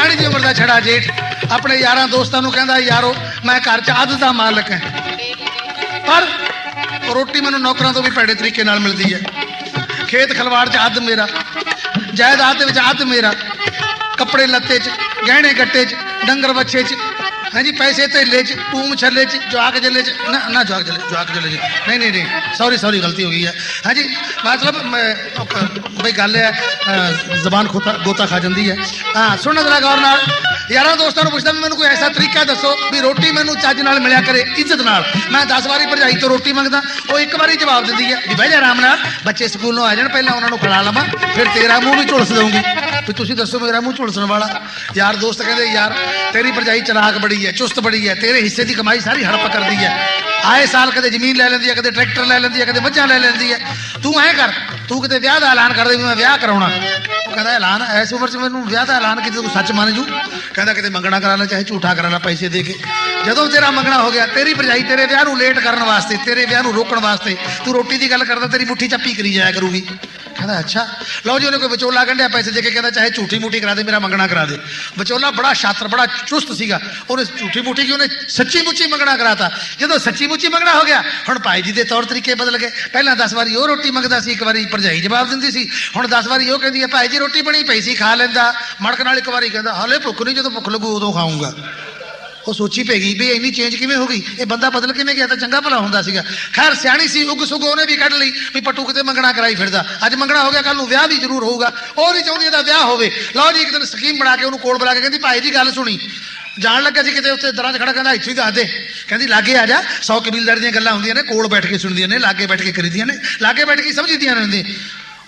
ਸਿਆਣੀ ਦੀ ਉਮਰ ਦਾ ਛੜਾ ਜੇਠ। ਆਪਣੇ ਯਾਰਾਂ ਦੋਸਤਾਂ ਨੂੰ ਕਹਿੰਦਾ, ਯਾਰੋ, ਮੈਂ ਘਰ 'ਚ ਅੱਧ ਦਾ ਮਾਲਕ ਹਾਂ। ਪਰ ਰੋਟੀ ਮੈਨੂੰ ਨੌਕਰਾਂ ਤੋਂ ਵੀ ਭੈੜੇ ਤਰੀਕੇ ਨਾਲ ਮਿਲਦੀ ਹੈ। ਖੇਤ ਖਲਵਾੜ 'ਚ ਅੱਧ ਮੇਰਾ, ਜਾਇਦਾਦ ਦੇ ਵਿੱਚ ਅੱਧ ਮੇਰਾ। ਕੱਪੜੇ ਲੱਤੇ 'ਚ, ਗਹਿਣੇ ਗੱਟੇ 'ਚ, ਡੰਗਰ ਵੱਛੇ 'ਚ ਹਾਂਜੀ ਪੈਸੇ ਧੇਲੇ 'ਚ ਟੂਮ ਛੱਲੇ 'ਚ ਜਵਾਕ ਜੱਲੇ 'ਚ ਨਾ ਨਾ ਜਵਾਕ ਜੱਲੇ ਜਵਾਕ ਜੱਲੇ 'ਚ ਨਹੀਂ ਨਹੀਂ ਨਹੀਂ ਸੌਰੀ ਸੌਰੀ ਗਲਤੀ ਹੋ ਗਈ ਹੈ ਹਾਂਜੀ ਮਤਲਬ ਮੈਂ- ਉਹ- ਬਈ ਗੱਲ ਹੈ ਜ਼ਬਾਨ ਖੋਤਾ ਗੋਤਾ ਖਾ ਜਾਂਦੀ ਹੈ ਹਾਂ ਸੁਣਨ ਜਰਾ ਗੌਰ ਨਾਲ ਯਾਰਾਂ ਦੋਸਤਾਂ ਨੂੰ ਪੁੱਛਦਾ ਵੀ ਮੈਨੂੰ ਕੋਈ ਐਸਾ ਤਰੀਕਾ ਦੱਸੋ ਵੀ ਰੋਟੀ ਮੈਨੂੰ ਚੱਜ ਨਾਲ ਮਿਲਿਆ ਕਰੇ ਇੱਜ਼ਤ ਨਾਲ ਮੈਂ 10 ਵਾਰੀ ਭਰਜਾਈ ਤੋਂ ਰੋਟੀ ਮੰਗਦਾ ਉਹ ਇੱਕ ਵਾਰੀ ਜਵਾਬ ਦਿੰਦੀ ਹੈ ਵੀ ਬਹਿ ਜਾ ਆਰਾਮ ਨਾਲ ਬੱਚੇ ਸਕੂਲੋਂ ਆ ਜਾਣ ਪਹਿਲਾਂ ਉਹਨਾਂ ਨੂੰ ਖਿਲਾ ਲਵਾਂ ਫਿਰ ਤੇਰਾ ਮੂੰਹ ਵੀ ਝੁਲਸ ਦਊਂਗੀ ਵੀ ਤੁਸੀਂ ਦੱਸੋ ਮੇਰਾ ਮੂੰਹ ਝੁਲਸਣ ਵਾਲਾ। ਯਾਰ ਦੋਸਤ ਕਹਿੰਦੇ, ਯਾਰ, ਤੇਰੀ ਭਰਜਾਈ ਚਲਾਕ ਬੜੀ ਹੈ, ਚੁਸਤ ਬੜੀ ਹੈ, ਤੇਰੇ ਹਿੱਸੇ ਦੀ ਕਮਾਈ ਸਾਰੀ ਹੜਪ ਕਰਦੀ ਹੈ। ਆਏ ਸਾਲ ਕਦੇ ਜ਼ਮੀਨ ਲੈ ਲੈਂਦੀ ਹੈ, ਕਦੇ ਟਰੈਕਟਰ ਲੈ ਲੈਂਦੀ ਹੈ, ਕਦੇ ਮੱਝਾਂ ਲੈ ਲੈਂਦੀ ਹੈ। ਤੂੰ ਐਂ ਕਰ, ਤੂੰ ਕਿਤੇ ਵਿਆਹ ਦਾ ਐਲਾਨ ਕਰ ਦੇ ਵੀ ਮੈਂ ਵਿਆਹ ਕਰਾਉਣਾ। ਉਹ ਕਹਿੰਦਾ, ਐਲਾਨ ਐਸ ਉਮਰ 'ਚ ਮੈਨੂੰ ਵਿਆਹ ਦਾ ਐਲਾਨ ਕਿਤੇ ਤੂੰ ਸੱਚ ਮੰਨ ਜੂ? ਕਹਿੰਦਾ, ਕਿਤੇ ਮੰਗਣਾ ਕਰਾ ਲੈ, ਚਾਹੇ ਝੂਠਾ ਕਰਾ ਲੈ, ਪੈਸੇ ਦੇ ਕੇ। ਜਦੋਂ ਤੇਰਾ ਮੰਗਣਾ ਹੋ ਗਿਆ, ਤੇਰੀ ਭਰਜਾਈ ਤੇਰੇ ਵਿਆਹ ਨੂੰ ਲੇਟ ਕਰਨ ਵਾਸਤੇ, ਤੇਰੇ ਵਿਆਹ ਨੂੰ ਰੋਕਣ ਵਾਸਤੇ, ਤੂੰ ਰੋਟੀ ਦੀ ਗੱਲ ਕਰਦਾ, ਤੇਰੀ ਮੁੱਠੀ ਚੱਪੀ ਕਰੀ ਜਾਇਆ ਕਰੂਗੀ। ਕਹਿੰਦਾ ਅੱਛਾ, ਲਓ ਜੀ, ਉਹਨੇ ਕੋਈ ਵਿਚੋਲਾ ਗੰਢਿਆ ਪੈਸੇ ਦੇ ਕੇ, ਕਹਿੰਦਾ ਚਾਹੇ ਝੂਠੀ ਮੂਠੀ ਕਰਾ ਦੇ, ਮੇਰਾ ਮੰਗਣਾ ਕਰਾ ਦੇ। ਵਿਚੋਲਾ ਬੜਾ ਸ਼ਾਤਰ, ਬੜਾ ਚੁਸਤ ਸੀਗਾ। ਉਹਨੇ ਝੂਠੀ ਮੂਠੀ ਕਿ ਉਹਨੇ ਸੱਚੀ ਮੁੱਚੀ ਮੰਗਣਾ ਕਰਾਤਾ। ਜਦੋਂ ਸੱਚੀ ਮੁੱਚੀ ਮੰਗਣਾ ਹੋ ਗਿਆ, ਹੁਣ ਭਾਈ ਜੀ ਦੇ ਤੌਰ ਤਰੀਕੇ ਬਦਲ ਗਏ। ਪਹਿਲਾਂ 10 ਵਾਰੀ ਉਹ ਰੋਟੀ ਮੰਗਦਾ ਸੀ, ਇੱਕ ਵਾਰੀ ਭਰਜਾਈ ਜਵਾਬ ਦਿੰਦੀ ਸੀ। ਹੁਣ 10 ਵਾਰੀ ਉਹ ਕਹਿੰਦੀ ਹੈ, ਭਾਈ ਜੀ, ਰੋਟੀ ਬਣੀ ਪਈ ਸੀ, ਖਾ ਲੈਂਦਾ। ਮੜਕ ਨਾਲ ਇੱਕ ਵਾਰੀ ਕਹਿੰਦਾ, ਹਾਲੇ ਭੁੱਖ ਨਹੀਂ ਜਦੋਂ ਭੁੱਖ ਲੱਗੂ ਉਦੋਂ ਖਾਊਂਗਾ। ਉਹ ਸੋਚੀ ਪੈ ਗਈ ਵੀ ਇੰਨੀ ਚੇਂਜ ਕਿਵੇਂ ਹੋ ਗਈ? ਇਹ ਬੰਦਾ ਬਦਲ ਕਿਵੇਂ ਗਿਆ? ਤਾਂ ਚੰਗਾ ਭਲਾ ਹੁੰਦਾ ਸੀਗਾ। ਖੈਰ, ਸਿਆਣੀ ਸੀ, ਉਗ ਸੁਗ ਉਹਨੇ ਵੀ ਕੱਢ ਲਈ ਵੀ ਪੱਟੂ ਕਿਤੇ ਮੰਗਣਾ ਕਰਾਈ ਫਿਰਦਾ। ਅੱਜ ਮੰਗਣਾ ਹੋ ਗਿਆ ਕੱਲ ਨੂੰ ਵਿਆਹ ਵੀ ਜ਼ਰੂਰ ਹੋਊਗਾ। ਉਹ ਨਹੀਂ ਚਾਹੁੰਦੀ ਇਹਦਾ ਵਿਆਹ ਹੋਵੇ। ਲਓ ਜੀ, ਇੱਕ ਦਿਨ ਸਕੀਮ ਬਣਾ ਕੇ ਉਹਨੂੰ ਕੋਲ ਬੁਲਾ ਕੇ ਕਹਿੰਦੀ, ਭਾਈ ਜੀ, ਗੱਲ ਸੁਣੀ। ਜਾਣ ਲੱਗਾ ਸੀ ਕਿਤੇ ਉੱਥੇ ਦਰਾਂ 'ਚ ਖੜਾ ਕਹਿੰਦਾ, ਇੱਥੇ ਹੀ ਦੱਸ ਦੇ। ਕਹਿੰਦੀ, ਲਾਗੇ ਆ ਜਾ। 100 ਕਬੀਲਦਾਰ ਦੀਆਂ ਗੱਲਾਂ ਹੁੰਦੀਆਂ ਨੇ, ਕੋਲ ਬੈਠ ਕੇ ਸੁਣਦੀਆਂ ਨੇ, ਲਾਗੇ ਬੈਠ ਕੇ ਕਰੀਦੀਆਂ ਨੇ, ਲਾਗੇ ਬੈਠ ਕੇ ਸਮਝਦੀਆਂ ਨੇ ਹੁੰਦੀਆਂ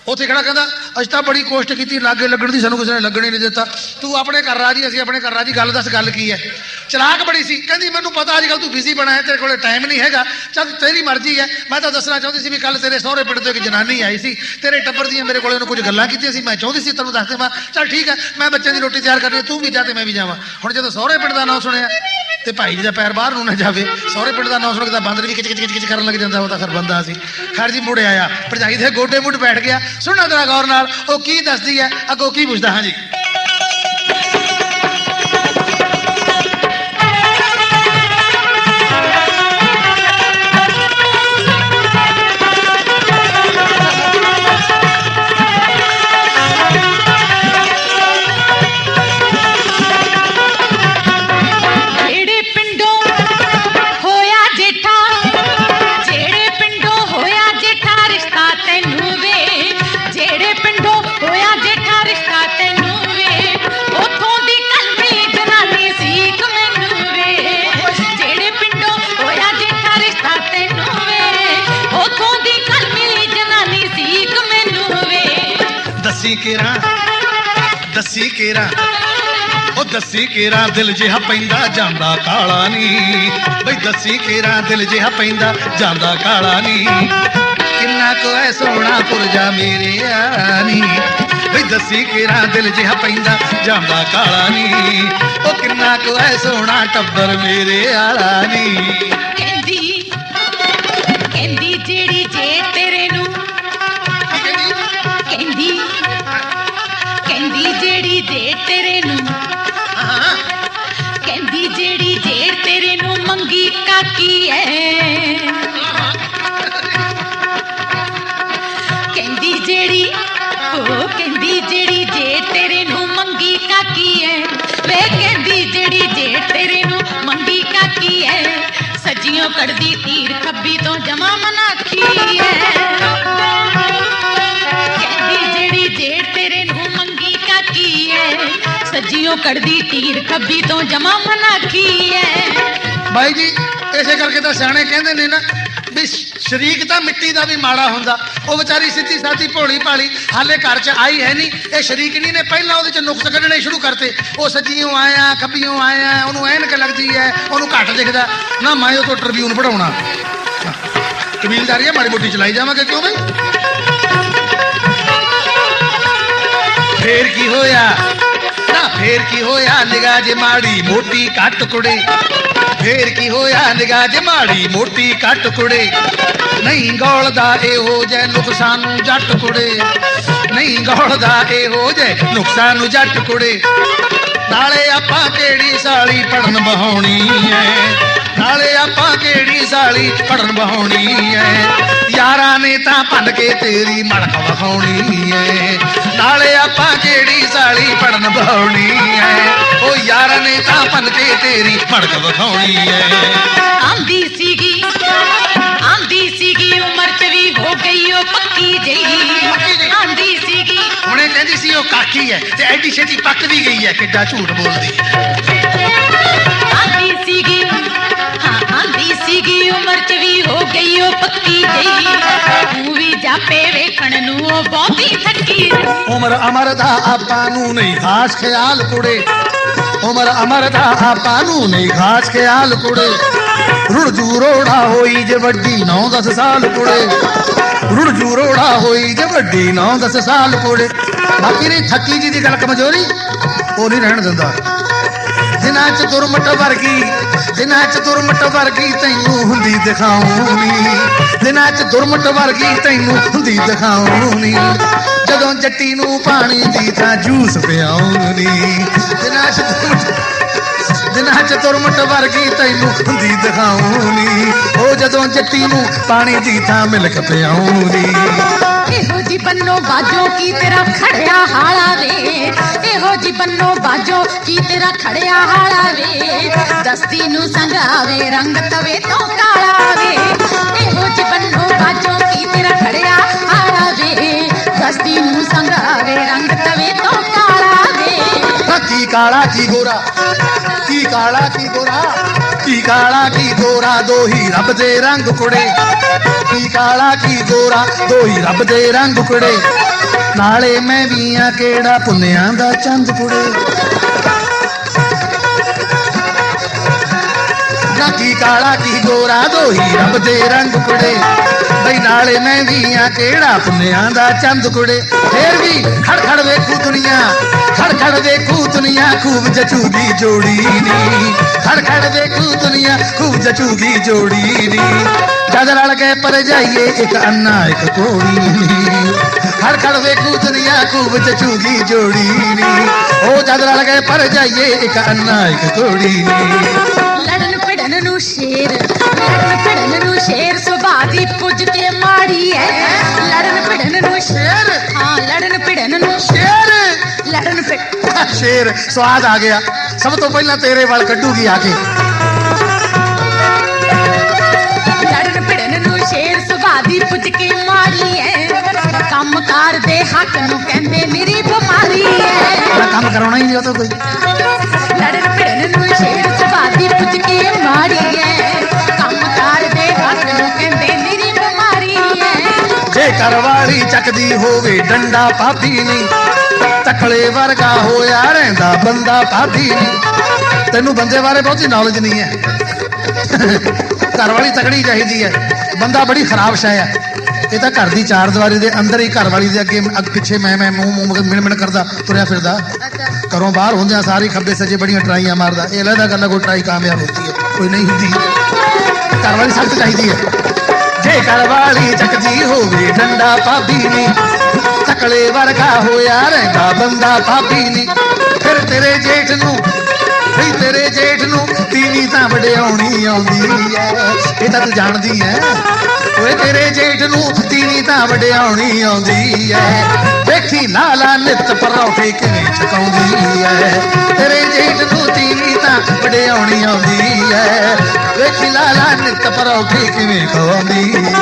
ਉੱਥੇ ਖੜਾ ਕਹਿੰਦਾ, ਅਸੀਂ ਤਾਂ ਬੜੀ ਕੋਸ਼ਿਸ਼ ਕੀਤੀ, ਲਾਗੇ ਲੱਗਣ ਦੀ ਸਾਨੂੰ ਕਿਸੇ ਨੇ ਲੱਗਣ ਹੀ ਨਹੀਂ ਦਿੱਤਾ। ਤੂੰ ਆਪਣੇ ਘਰ ਰਾਜੀ, ਅਸੀਂ ਆਪਣੇ ਘਰ ਰਾਜੀ, ਗੱਲ ਦੱਸ, ਗੱਲ ਕੀ ਹੈ? ਚਲਾਕ ਬੜੀ ਸੀ। ਕਹਿੰਦੀ, ਮੈਨੂੰ ਪਤਾ ਅੱਜ ਕੱਲ ਤੂੰ ਬਿਜ਼ੀ ਬਣਾ ਹੈ, ਤੇਰੇ ਕੋਲੇ ਟਾਈਮ ਨਹੀਂ ਹੈਗਾ। ਚੱਲ ਤੇਰੀ ਮਰਜ਼ੀ ਹੈ। ਮੈਂ ਤਾਂ ਦੱਸਣਾ ਚਾਹੁੰਦੀ ਸੀ ਵੀ ਕੱਲ ਤੇਰੇ ਸਹੁਰੇ ਪਿੰਡ ਤੋਂ ਇੱਕ ਜਨਾਨੀ ਆਈ ਸੀ। ਤੇਰੇ ਟੱਬਰ ਦੀਆਂ ਮੇਰੇ ਕੋਲੇ ਉਹਨੇ ਕੁਝ ਗੱਲਾਂ ਕੀਤੀਆਂ ਸੀ। ਮੈਂ ਚਾਹੁੰਦੀ ਸੀ, ਤੈਨੂੰ ਦੱਸ ਦੇਵਾਂ। ਚੱਲ ਠੀਕ ਹੈ, ਮੈਂ ਬੱਚਿਆਂ ਦੀ ਰੋਟੀ ਤਿਆਰ ਕਰਨੀ ਤੂੰ ਵੀ ਜਾ ਤੇ ਮੈਂ ਵੀ ਜਾਵਾਂ। ਹੁਣ ਜਦੋਂ ਸਹੁਰੇ ਪਿੰਡ ਦਾ ਨਾਂ ਸੁਣਿਆ ਤੇ ਭਾਈ ਜੀ ਦਾ ਪੈਰ ਬਾਹਰ ਨੂੰ ਨਾ ਜਾਵੇ। ਸਹੁਰੇ ਪਿੰਡ ਦਾ ਨਾਂ ਸੁਣ ਕੇ ਤਾਂ ਬਾਂਦਰ ਵੀ ਕਿਚ ਕਿਚ ਕਿਚ ਕਰਨ ਲੱਗ ਜਾਂਦਾ, ਉਹ ਤਾਂ ਖਰ ਬੰਦਾ ਸੀ। ਖੈਰ ਜੀ, ਮੁੜ ਆਇਆ। ਭਰਜਾਈ ਦੇ ਗੋਡੇ ਮੁੱਢ ਬੈਠ ਗਿਆ। ਸੁਣਨਾ ਜਰਾ ਗੌਰ ਨਾਲ, ਉਹ ਕੀ ਦੱਸਦੀ ਹੈ? ਅੱਗੋਂ ਕੀ ਪੁੱਛਦਾ? ਹਾਂ ਜੀ ਦੱਸੀ ਕੇਰਾ ਦੱਸੀ ਕੇਰਾ ਉਹ ਦੱਸੀ ਕੇਰਾ ਦਿਲ ਜਿਹਾ ਪੈਂਦਾ ਜਾਂਦਾ ਕਾਲਾ ਨੀ। ਬਈ ਦੱਸੀ ਕੇਰਾ ਦਿਲ ਜਿਹਾ ਪੈਂਦਾ ਜਾਂਦਾ ਕਾਲਾ ਨੀ। ਕਿੰਨਾ ਕੁ ਐ ਸੋਹਣਾ ਪੁਰਜਾ ਮੇਰੇ ਆਨੀ ਬਈ ਦੱਸੀ ਕੇਰਾ ਦਿਲ ਜਿਹਾ ਪੈਂਦਾ ਜਾਂਦਾ ਕਾਲਾ ਨੀ। ਉਹ ਕਿੰਨਾ ਕੁ ਐ ਸੋਹਣਾ ਟੱਬਰ ਮੇਰੇ ਆਲਾ ਨੀ ਕਹਿੰਦੀ ਜਿਹੜੀ ਉਹ ਕਹਿੰਦੀ ਜਿਹੜੀ ਜੇ ਤੇਰੇ ਨੂੰ ਮੰਗੀ ਕਾਕੀ ਐ ਵੇ ਕਹਿੰਦੀ ਜਿਹੜੀ ਜੇ ਤੇਰੇ ਨੂੰ ਮੰਗੀ ਕਾਕੀ ਐ ਸੱਜੀਆਂ ਕੱਢਦੀ ਤੀਰ ਖੱਬੀ ਤੋਂ ਜਮਾ ਮਨਾਖੀ ਐ ਕਹਿੰਦੀ ਜਿਹੜੀ ਜੇ ਤੇਰੇ ਨੂੰ ਮੰਗੀ ਕਾਕੀ ਐ ਸੱਜੀਆਂ ਕੱਢਦੀ ਤੀਰ ਖੱਬੀ ਤੋਂ ਜਮਾ ਮਨਾਖੀ ਐ ਬਾਈ ਜੀ ਇਸੇ ਕਰਕੇ ਤਾਂ ਸਿਆਣੇ ਕਹਿੰਦੇ ਨੇ ਨਾ ਵੀ ਸ਼ਰੀਕ ਤਾਂ ਮਿੱਟੀ ਦਾ ਵੀ ਮਾੜਾ ਹੁੰਦਾ। ਉਹ ਵਿਚਾਰੀ ਸਿੱਧੀ ਸਾਦੀ ਭੋਲੀ ਭਾਲੀ ਹਾਲੇ ਘਰ 'ਚ ਆਈ ਹੈ ਨਹੀਂ। ਇਹ ਸ਼ਰੀਕਣੀ ਨੇ, ਪਹਿਲਾਂ ਉਹਦੇ 'ਚ ਨੁਕਸ ਕੱਢਣੇ ਸ਼ੁਰੂ ਕਰਤੇ। ਉਹ ਸੱਜੀਓਂ ਆਇਆ ਖੱਬੀਓਂ ਆਇਆ ਉਹਨੂੰ ਐਨਕ ਲੱਗਦੀ ਹੈ, ਉਹਨੂੰ ਘੱਟ ਦਿਖਦਾ। ਨਾ ਮੈਂ ਉਹ ਤੋਂ ਟ੍ਰਿਬਿਊਨ ਪੜਾਉਣਾ ਕਬੀਲਦਾਰੀ ਹੈ ਮਾੜੀ ਮੋਟੀ ਚਲਾਈ ਜਾਵਾਂਗੇ ਕਿਉਂ ਬਈ? ਫੇਰ ਕੀ ਹੋਇਆ? ਨਾ ਫੇਰ ਕੀ ਹੋਇਆ? ਨਿਗਾਹ ਜੇ ਮਾੜੀ ਮੋਟੀ ਕੱਟ ਕੁੜੇ। ਫੇਰ ਕੀ ਹੋਇਆ? ਨਿਗਾਹ ਜੇ ਮਾੜੀ ਮੋਟੀ ਕੱਟ ਕੁੜੇ। ਨਹੀਂ ਗੋਲਦਾ ਇਹੋ ਜੈ ਨੁਕਸਾਨ ਨੂੰ ਜੱਟ ਕੁੜੇ। ਨਹੀਂ ਗੌਲਦਾ ਇਹੋ ਜੇ ਨੁਕਸਾਨ ਨੂੰ ਜੱਟ ਕੁੜੇ। ਨਾਲੇ ਆਪਾਂ ਕਿਹੜੀ ਸਾਲੀ ਪੜਨ ਬਹਾਉਣੀ ਐ? ਨਾਲੇ ਆਪਾਂ ਕਿਹੜੀ ਸਾਲੀ ਪੜਨ ਬਹਾਉਣੀ ਐ? ਯਾਰਾਂ ਨੇ ਤਾਂ ਭੰਨ ਕੇ ਤੇਰੀ ਮੜਕ ਵਖਾਉਣੀ ਐ। ਨਾਲੇ ਆਪਾਂ ਕਿਹੜੀ ਸਾਲੀ ਪੜਨ ਬਹਾਉਣੀ ਐ? ਉਹ ਯਾਰਾਂ ਨੇ ਤਾਂ ਭੰਨ ਕੇ ਤੇਰੀ ਮੜਕ ਵਖਾਉਣੀ ਐ। ਆਂਦੀ ਸੀਗੀ ਆਂਦੀ ਸੀਗੀ ਉਮਰ ਚ ਵੀ ਹੋ ਗਈ ਉਹ ਪੱਕੀ ਜਈ। ਆਂਦੀ ਸੀਗੀ। ਹੁਣੇ ਕਹਿੰਦੀ ਸੀ ਉਹ ਕਾਕੀ ਐ ਤੇ ਐਡੀ ਛੇਤੀ ਪੱਕ ਵੀ ਗਈ ਐ ਕਿੱਡਾ ਝੂਠ ਬੋਲਦੀ ਉਮਰ ਚ ਵੀ ਹੋ ਗਈ, ਉਹ ਪੱਕੀ ਜਈ ਤੂੰ ਵੀ ਜਾਪੇ ਵੇਖਣ ਨੂੰ, ਉਹ ਬਹੁਤੀ ਥੱਕੀ ਉਮਰ ਅਮਰ ਦਾ ਆਪਾਂ ਨੂੰ ਨਹੀਂ, ਖਾਸ ਖਿਆਲ ਕੁੜੇ। ਉਮਰ ਅਮਰ ਦਾ ਆਪਾਂ ਨੂੰ ਨਹੀਂ, ਖਾਸ ਖਿਆਲ ਕੁੜੇ। ਰੁੜ ਰੋੜਾ ਹੋਈ ਜੇ ਵੱਡੀ 9-10 ਸਾਲ ਕੁੜੇ। ਰੁੜ ਰੋੜਾ ਹੋਈ ਜੇ ਵੱਡੀ 9-10 ਸਾਲ ਕੁੜੇ। ਬਾਕੀ ਨਹੀਂ ਥੱਕੀ ਜੀ ਦੀ ਗੱਲ ਕਮਜ਼ੋਰੀ, ਉਹ ਨਹੀਂ ਰਹਿਣ ਦਿੰਦਾ। ਦਿਨਾਂ ਚ ਦੁਰਮਟ ਵਰਗੀ ਦਿਨਾਂ ਚ ਦੁਰਮਟ ਵਰਗੀ ਤੈਨੂੰ ਹੁੰਦੀ ਦਿਖਾਉਣੀ। ਦਿਨਾਂ ਚ ਦੁਰਮਟ ਵਰਗੀ ਤੈਨੂੰ ਹੁੰਦੀ ਦਿਖਾਉਣੀ। ਜਦੋਂ ਜੱਟੀ ਨੂੰ ਪਾਣੀ ਦੀ ਤਾਂ ਜੂਸ ਪਿਆਉਣੀ। ਦਿਨਾਂ ਚ ਦੁਰਮਟ ਦਿਨਾਂ ਚ ਦੁਰਮਟ ਵਰਗੀ ਤੈਨੂੰ ਹੁੰਦੀ ਦਿਖਾਉਣੀ। ਉਹ ਜਦੋਂ ਜੱਟੀ ਨੂੰ ਪਾਣੀ ਦੀ ਤਾਂ ਮਿਲਕ ਪਿਆਉਣੀ। ਇਹੋ ਜੀ ਬੰਨੋ ਬਾਜੋ ਕੀ ਤੇਰਾ ਖੜਿਆ ਹਾਲਾ ਵੇ? ਇਹੋ ਜੀ ਬੰਨੋ ਬਾਜੋ ਕੀ ਤੇਰਾ ਖੜਿਆ ਹਾਲਾ ਵੇ? ਦਸਤੀ ਨੂੰ ਸੰਗਾਵੇ ਰੰਗ ਤਵੇ ਤੋਂ ਕਾਲਾ ਵੇ। ਇਹੋ ਜੀ ਬੰਨੋ ਬਾਜੋ ਕੀ ਤੇਰਾ ਖੜਿਆ ਹਾਲਾ ਵੇ? ਦਸਤੀ ਨੂੰ ਸੰਗਾਵੇ ਰੰਗ ਤਵੇ ਤੋਂ ਨਾ ਕੀ ਕਾਲਾ ਕੀ ਗੋਰਾ ਕੀ ਕਾਲਾ ਕੀ ਗੋਰਾ ਕੀ ਕਾਲਾ ਕੀ ਗੋਰਾ ਦੋਹੀ ਰੱਬ ਦੇ ਰੰਗ ਕੁੜੇ ਕੀ ਕਾਲਾ ਕੀ ਗੋਰਾ ਦੋਹੀ ਰੱਬ ਦੇ ਰੰਗ ਕੁੜੇ ਨਾਲੇ ਮੈਂ ਵੀ ਆ ਕਿਹੜਾ ਪੁੰਨਿਆਂ ਦਾ ਚੰਦ ਕੁੜੇ ਨਾ ਕੀ ਕਾਲਾ ਕੀ ਗੋਰਾ ਦੋਹੀ ਰੱਬ ਦੇ ਰੰਗ ਕੁੜੇ ਬਈ ਨਾਲੇ ਮੈਂ ਵੀ ਆ, ਕਿਹੜਾ ਪੁੰਨਿਆਂ ਦਾ ਚੰਦ ਕੁੜੇ? ਫੇਰ ਵੀ ਖੜ ਖੜ ਵੇਖੂ ਦੁਨੀਆ ਖੜ ਖੜ ਵੇਖੂ ਦੁਨੀਆ, ਖੂਬ ਜਚੂਗੀ ਜੋੜੀ ਨੀ। ਖੜ ਖੜ ਵੇਖੂ ਦੁਨੀਆ, ਖੂਬ ਜਚੂਗੀ ਜੋੜੀ ਨੀ। ਜਦ ਰਲ ਕੇ ਪਰ ਜਾਈਏ ਇੱਕ ਅੰਨਾ, ਇੱਕ ਕੋੜੀ ਨੀ। ਖੜ ਖੜ ਵੇਖੂ ਦੁਨੀਆ ਖੂਬ ਜਚੂਗੀ ਜੋੜੀ ਨੀ। ਉਹ ਜਦ ਰਲ ਕੇ ਪਰ ਜਾਈਏ ਇੱਕ ਅੰਨਾ ਇੱਕ ਕੋੜੀ ਨੀ। ਲੜਨ ਭਿੜਨ ਨੂੰ ਸ਼ੇਰ ਲੜਨ ਭਿੜਨ ਨੂੰ ਸ਼ੇਰ ਸੁਭਾਅ ਦੀ ਪੁੱਜ ਕੇ ਮਾੜੀ ਐ। ਲੜਨ ਭਿੜਨ ਨੂੰ ਸ਼ੇਰ? ਹਾਂ ਲੜਨ ਭਿੜਨ ਨੂੰ ਸ਼ੇਰ? ਲੜਨ ਭਿੜ ਸ਼ੇਰ ਸਵਾਦ ਆ ਗਿਆ। ਸਭ ਤੋਂ ਪਹਿਲਾਂ ਤੇਰੇ ਵੱਲ ਕੱਢੂਗੀ ਆ ਕੇ। ਕੰਮਕਾਰ ਦੇ ਹੱਕ ਨੂੰ ਕਹਿੰਦੇ ਮੇਰੀ ਬਿਮਾਰੀ ਐ ਮੈਂ ਕੰਮ ਕਰਾਉਣਾ ਹੀ ਨਹੀਂ ਉਹ ਤਾਂ ਕੋਈ। ਲੜਨ ਭਿੜਨ ਨੂੰ ਸ਼ੇਰ ਸੁਭਾਅ ਦੀ ਪੁੱਜ ਕੇ ਮਾੜੀ ਐ ਕੰਮਕਾਰ ਦੇ ਹੱਕ ਨੂੰ ਕਹਿੰਦੇ ਮੇਰੀ ਬਿਮਾਰੀ ਐ ਜੇ ਕਰਵਾਲੀ ਚੱਕਦੀ ਹੋਵੇ ਡੰਡਾ ਪਾਪੀ ਨਹੀਂ ਤਕਲੇ ਵਰਗਾ ਹੋਇਆ ਰਹਿੰਦਾ ਬੰਦਾ ਪਾਪੀ ਨਹੀਂ ਤੈਨੂੰ ਬੰਦੇ ਬਾਰੇ ਬਹੁਤੀ ਨੌਲੇਜ ਨਹੀਂ ਹੈ। ਘਰਵਾਲੀ ਤਕੜੀ ਚਾਹੀਦੀ ਹੈ। ਬੰਦਾ ਬੜੀ ਖਰਾਬ ਸ਼ੈ ਹੈ। ਇਹ ਤਾਂ ਘਰ ਦੀ ਚਾਰ ਦੀਵਾਰੀ ਦੇ ਅੰਦਰ ਹੀ ਘਰਵਾਲੀ ਦੇ ਅੱਗੇ ਅੱਗ ਪਿੱਛੇ ਮੈਂ ਮੈਂ ਮੂੰਹ ਮੂੰਹ ਮਿਣ ਮਿਣ ਕਰਦਾ ਤੁਰਿਆ ਫਿਰਦਾ। ਘਰੋਂ ਬਾਹਰ ਹੁੰਦਿਆਂ ਸਾਰੀ ਖੱਬੇ ਸੱਜੇ ਬੜੀਆਂ ਟਰਾਈਆਂ ਮਾਰਦਾ। ਇਹ ਲੈਦਾ ਗੱਲ ਹੈ, ਕੋਈ ਟਰਾਈ ਕਾਮਯਾਬ ਹੁੰਦੀ ਹੈ ਕੋਈ ਨਹੀਂ ਹੁੰਦੀ ਘਰਵਾਲੀ ਸਖਤ ਚਾਹੀਦੀ ਹੈ। ਜੇ ਘਰਵਾਲੀ ਚੱਕਦੀ ਹੋਵੇ ਡੰਡਾ ਭਾਬੀ ਨੀ ਤਕਲੇ ਵਰਗਾ ਹੋਇਆ ਰਹਿੰਦਾ ਬੰਦਾ ਭਾਬੀ ਨੀ। ਫਿਰ ਤੇਰੇ ਜੇਠ ਨੂੰ ਵੀ ਤੇਰੇ ਜੇਠ ਨੂੰ ਤੀਵੀਂ ਤਾਂ ਵਡਿਆਉਣੀ ਆਉਂਦੀ ਐ ਇਹ ਤਾਂ ਤੂੰ ਜਾਣਦੀ ਐ ਓਏ ਤੇਰੇ ਜੇਠ ਨੂੰ ਤੀਵੀਂ ਤਾਂ ਵਡਿਆਉਣੀ ਆਉਂਦੀ ਐ। ਵੇਖੀ ਲਾਲਾ ਨਿੱਤ ਪਰੌਠੇ ਕਿਵੇਂ ਛਕਾਉਂਦੀ ਐ। ਤੇਰੇ ਜੇਠ ਨੂੰ ਤੀਵੀਂ ਤਾਂ ਵਡਿਆਉਣੀ ਆਉਂਦੀ ਐ। ਵੇਖੀ ਲਾਲਾ ਨਿੱਤ ਪਰੌਠੇ ਕਿਵੇਂ ਖਵਾਉਂਦੀ ਐ।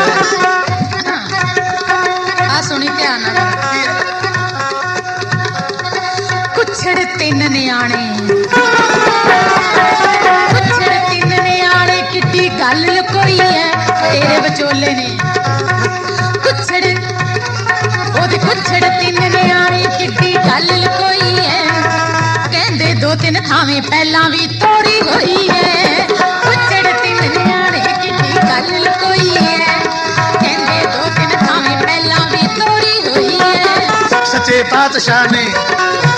ਆ ਸੁਣੀ ਧਿਆਨ ਨਾਲ। ਕੁਛੜ ਤਿੰਨ ਨਿਆਣੇ। ਦੋ ਪਹਿਲਾਂ ਵੀ ਤੋੜੀ ਹੋਈ ਐ। ਕੁਛੜ ਤਿੰਨ ਨਿਆਣੇ ਕਿੱਡੀ ਗੱਲ ਲੁਕੋਈ ਐ। ਕਹਿੰਦੇ ਦੋ ਤਿੰਨ ਥਾਵੇਂ ਪਹਿਲਾਂ ਵੀ ਤੋੜੀ ਹੋਈ ਐ। ਸੱਚੇ ਪਾਤਸ਼ਾਹ ਨੇ,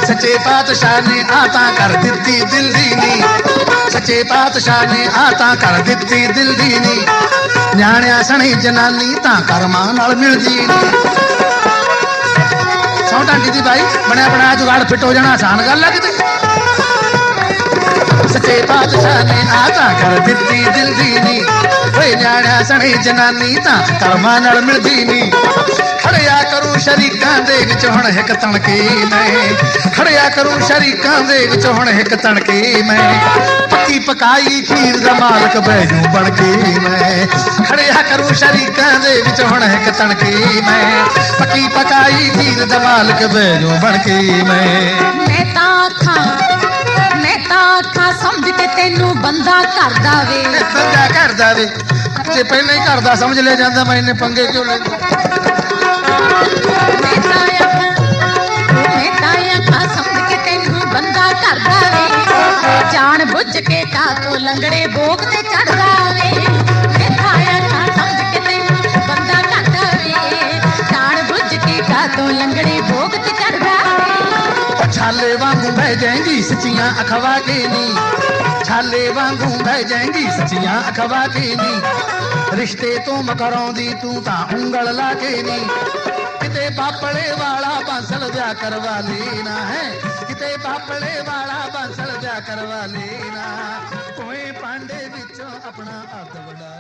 ਸੱਚੇ ਪਾਤਸ਼ਾਹ ਨੇ ਆ ਤਾਂ ਕਰ ਦਿੱਤੀ ਦਿਲ ਦੀ ਨੀ ਸੱਚੇ ਪਾਤਸ਼ਾਹ ਨੇ ਆ ਤਾਂ ਕਰ ਦਿੱਤੀ ਦਿਲ ਦੀ ਨੀ ਨਿਆਣਿਆਂ ਸਣੀ ਜਨਾਨੀ ਤਾਂ ਕਰਮਾਂ ਨਾਲ ਮਿਲਦੀ ਨੀ ਕਿਉਂ ਢਾਂਡੀ ਦੀ ਬਾਈ, ਬਣਿਆ ਬਣਾ ਜੁਗਾੜ ਫਿੱਟ ਹੋ ਜਾਣਾ, ਆਸਾਨ ਗੱਲ ਆ ਕਿਤੇ। ਸੱਚੇ ਪਾਤਸ਼ਾਹ ਨੇ ਆ ਤਾਂ ਕਰ ਦਿੱਤੀ ਦਿਲ ਦੀ ਨੀ ਓਏ ਨਿਆਣਿਆ ਸਣੇ ਜਨਾਨੀ ਤਾਂ ਕਰਮਾਂ ਨਾਲ ਮਿਲਦੀ ਨੀ ਖੜਿਆ ਕਰੂ ਸ਼ਰੀਕਾਂ ਦੇ ਵਿੱਚ ਹੁਣ ਇੱਕ ਤਣਕੇ ਮੈਂ ਖੜਿਆ ਕਰੂ ਸ਼ਰੀਕਾਂ ਦੇ ਵਿੱਚ ਹੁਣ ਇੱਕ ਤਣਕੇ ਮੈਂ ਪੱਕੀ ਪਕਾਈ ਖੀਰ ਦਾ ਮਾਲਕ ਬੈਜੂ ਬਣ ਕੇ ਮੈਂ ਖੜਿਆ ਕਰੂ ਸ਼ਰੀਕਾਂ ਦੇ ਵਿੱਚ ਹੁਣ ਇੱਕ ਤਣਕੇ ਮੈਂ ਪੱਕੀ ਪਕਾਈ ਖੀਰ ਦਾ ਮਾਲਕ ਬੈਜੂ ਬਣ ਕੇ ਮੈਂ ਮੈਂ ਸਮਝ ਕੇ ਤੈਨੂੰ ਬੰਦਾ ਕਰਦਾ ਵੇ ਬੰਦਾ ਕਰਦਾ ਵੇ ਜੇ ਪਹਿਲਾਂ ਹੀ ਘਰ ਦਾ ਸਮਝ ਲਿਆ ਜਾਂਦਾ, ਮੈਂ ਇਹਨੇ ਪੰਗੇ ਕਿਉਂ ਲੈਂਦਾ ਸੱਚੀਆਂ ਅਖਵਾ ਕੇ ਨੀ ਛਾਲੇ ਵਾਂਗੂ ਬਹਿ ਜਾਏਂਗੀ ਸੱਚੀਆਂ ਅਖਵਾ ਕੇ ਨੀ ਰਿਸ਼ਤੇ ਤੋਂ ਮਕਰਾਉਂਦੀ ਤੂੰ ਤਾਂ ਉਂਗਲ ਲਾ ਕੇ ਨੀ। ਕਿਤੇ ਬਾਪੜੇ ਵਾਲਾ ਬਾਂਸਲ ਦਿਆ ਕਰਵਾ ਲੈਣਾ ਹੈ। ਕਿਤੇ ਬਾਪੜੇ ਵਾਲਾ ਬਾਂਸਲ ਦਿਆ ਕਰਵਾ ਲੈਣਾ। ਕੋਈ ਪਾਂਡੇ ਵਿੱਚੋਂ ਆਪਣਾ ਅੱਧ ਵਡਾ